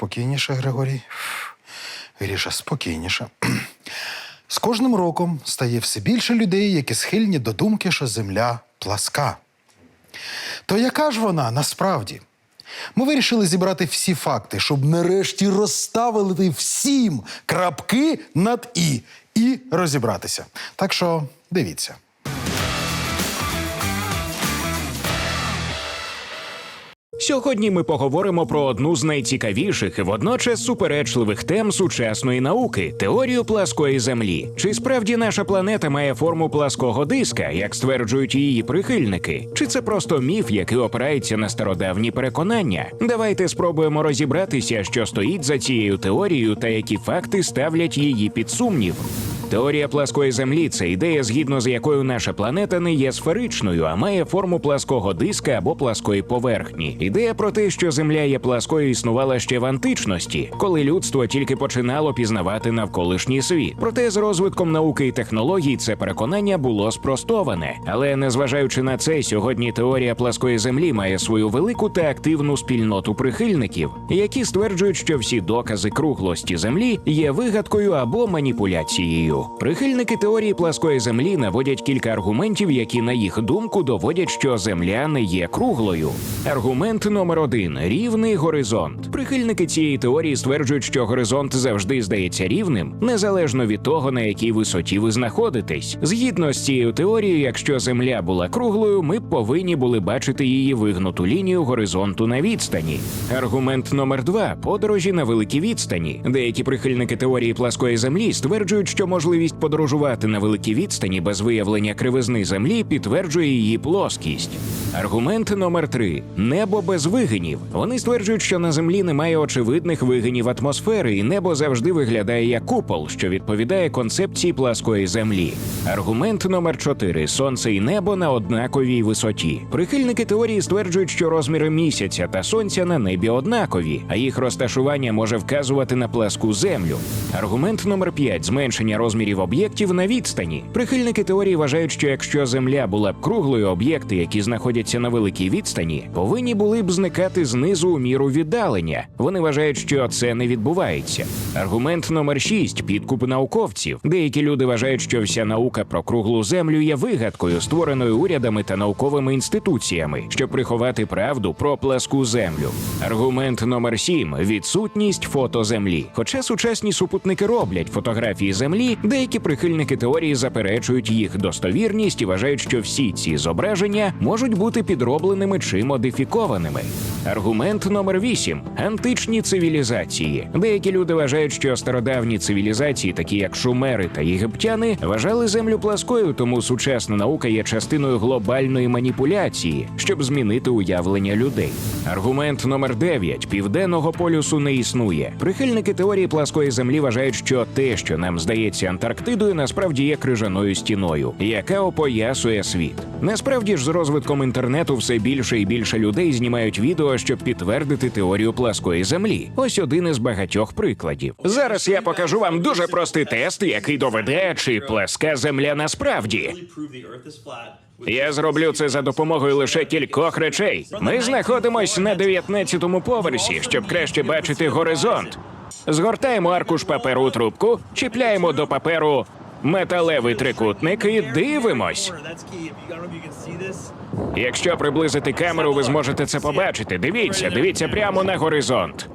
Спокійніше, Григорій. Гріша, спокійніше. З кожним роком стає все більше людей, які схильні до думки, що земля пласка. То яка ж вона насправді? Ми вирішили зібрати всі факти, щоб нарешті розставити всім крапки над і і розібратися. Так що дивіться. Сьогодні ми поговоримо про одну з найцікавіших і водночас суперечливих тем сучасної науки теорію пласкої землі. Чи справді наша планета має форму плаского диска, як стверджують її прихильники? Чи це просто міф, який опирається на стародавні переконання? Давайте спробуємо розібратися, що стоїть за цією теорією та які факти ставлять її під сумнів. Теорія пласкої землі це ідея, згідно з якою наша планета не є сферичною, а має форму плаского диска або пласкої поверхні. Ідея про те, що Земля є пласкою, існувала ще в античності, коли людство тільки починало пізнавати навколишній світ. Проте з розвитком науки і технологій це переконання було спростоване. Але незважаючи на це, сьогодні теорія пласкої землі має свою велику та активну спільноту прихильників, які стверджують, що всі докази круглості землі є вигадкою або маніпуляцією. Прихильники теорії пласкої землі наводять кілька аргументів, які, на їх думку, доводять, що земля не є круглою. Аргумент номер один рівний горизонт. Прихильники цієї теорії стверджують, що горизонт завжди здається рівним, незалежно від того, на якій висоті ви знаходитесь. Згідно з цією теорією, якщо земля була круглою, ми б повинні були бачити її вигнуту лінію горизонту на відстані. Аргумент номер два подорожі на великій відстані. Деякі прихильники теорії пласкої землі стверджують, що можливість подорожувати на великій відстані без виявлення кривизни землі підтверджує її плоскість. Аргумент номер три небо без вигинів. Вони стверджують, що на землі немає очевидних вигинів атмосфери, і небо завжди виглядає як купол, що відповідає концепції пласкої землі. Аргумент номер 4 сонце і небо на однаковій висоті. Прихильники теорії стверджують, що розміри місяця та сонця на небі однакові, а їх розташування може вказувати на пласку землю. Аргумент номер 5 зменшення розмірів об'єктів на відстані. Прихильники теорії вважають, що якщо земля була б круглою, об'єкти, які знаходяться на великій відстані, повинні були б зникати знизу у міру віддалення. Вони вважають, що це не відбувається. Аргумент номер 6 підкуп науковців. Деякі люди вважають, що вся наука про круглу землю є вигадкою, створеною урядами та науковими інституціями, щоб приховати правду про пласку землю. Аргумент номер 7 відсутність фото землі. Хоча сучасні супутники роблять фотографії землі, деякі прихильники теорії заперечують їх достовірність і вважають, що всі ці зображення можуть бути підробленими чи модифікованими. Аргумент номер 8 античні цивілізації. Деякі люди вважають, що стародавні цивілізації, такі як шумери та єгиптяни, вважали землю пласкою, тому сучасна наука є частиною глобальної маніпуляції, щоб змінити уявлення людей. Аргумент номер 9 південного полюсу не існує. Прихильники теорії пласкої землі вважають, що те, що нам здається Антарктидою, насправді є крижаною стіною, яка опоясує світ. Насправді ж, з розвитком інтернету все більше і більше людей знімають відео, щоб підтвердити теорію пласкої землі. Ось один із багатьох прикладів. Зараз я покажу вам дуже простий тест, який доведе, чи пласка земля насправді. Я зроблю це за допомогою лише кількох речей. Ми знаходимось на 19-му поверсі, щоб краще бачити горизонт. Згортаємо аркуш паперу у трубку, чіпляємо до паперу металевий трикутник і дивимось. Якщо приблизити камеру, ви зможете це побачити. Дивіться, дивіться прямо на горизонт.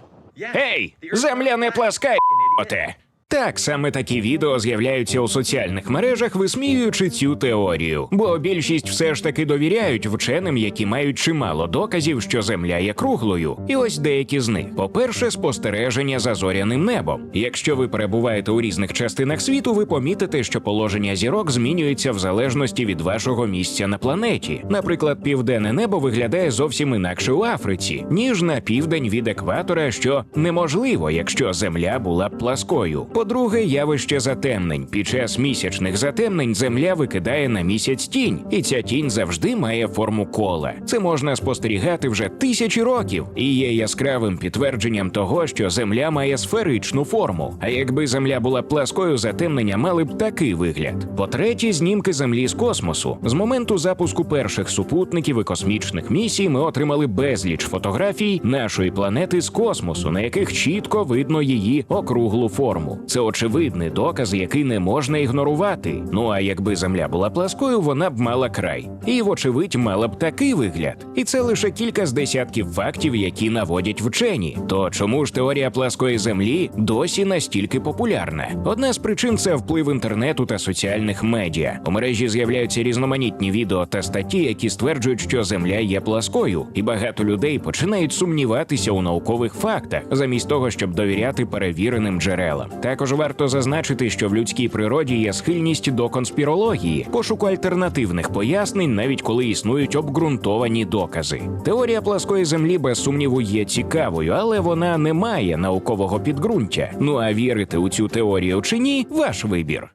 Гей, земля не пласка, оте. Так, саме такі відео з'являються у соціальних мережах, висміюючи цю теорію. Бо більшість все ж таки довіряють вченим, які мають чимало доказів, що земля є круглою. І ось деякі з них: по-перше, спостереження за зоряним небом. Якщо ви перебуваєте у різних частинах світу, ви помітите, що положення зірок змінюється в залежності від вашого місця на планеті. Наприклад, південне небо виглядає зовсім інакше у Африці, ніж на південь від екватора, що неможливо, якщо земля була б пласкою. По-друге, явище затемнень. Під час місячних затемнень Земля викидає на місяць тінь, і ця тінь завжди має форму кола. Це можна спостерігати вже тисячі років, і є яскравим підтвердженням того, що Земля має сферичну форму. А якби Земля була пласкою, затемнення мали б такий вигляд. По-третє, знімки Землі з космосу. З моменту запуску перших супутників і космічних місій ми отримали безліч фотографій нашої планети з космосу, на яких чітко видно її округлу форму. Це очевидний доказ, який не можна ігнорувати. Ну а якби Земля була пласкою, вона б мала край. І, вочевидь, мала б такий вигляд. І це лише кілька з десятків фактів, які наводять вчені. То чому ж теорія пласкої землі досі настільки популярна? Одна з причин це вплив інтернету та соціальних медіа. У мережі з'являються різноманітні відео та статті, які стверджують, що земля є пласкою, і багато людей починають сумніватися у наукових фактах, замість того, щоб довіряти перевіреним джерелам. Також варто зазначити, що в людській природі є схильність до конспірології, пошуку альтернативних пояснень, навіть коли існують обґрунтовані докази. Теорія пласкої землі без сумніву є цікавою, але вона не має наукового підґрунтя. Ну а вірити у цю теорію чи ні, ваш вибір.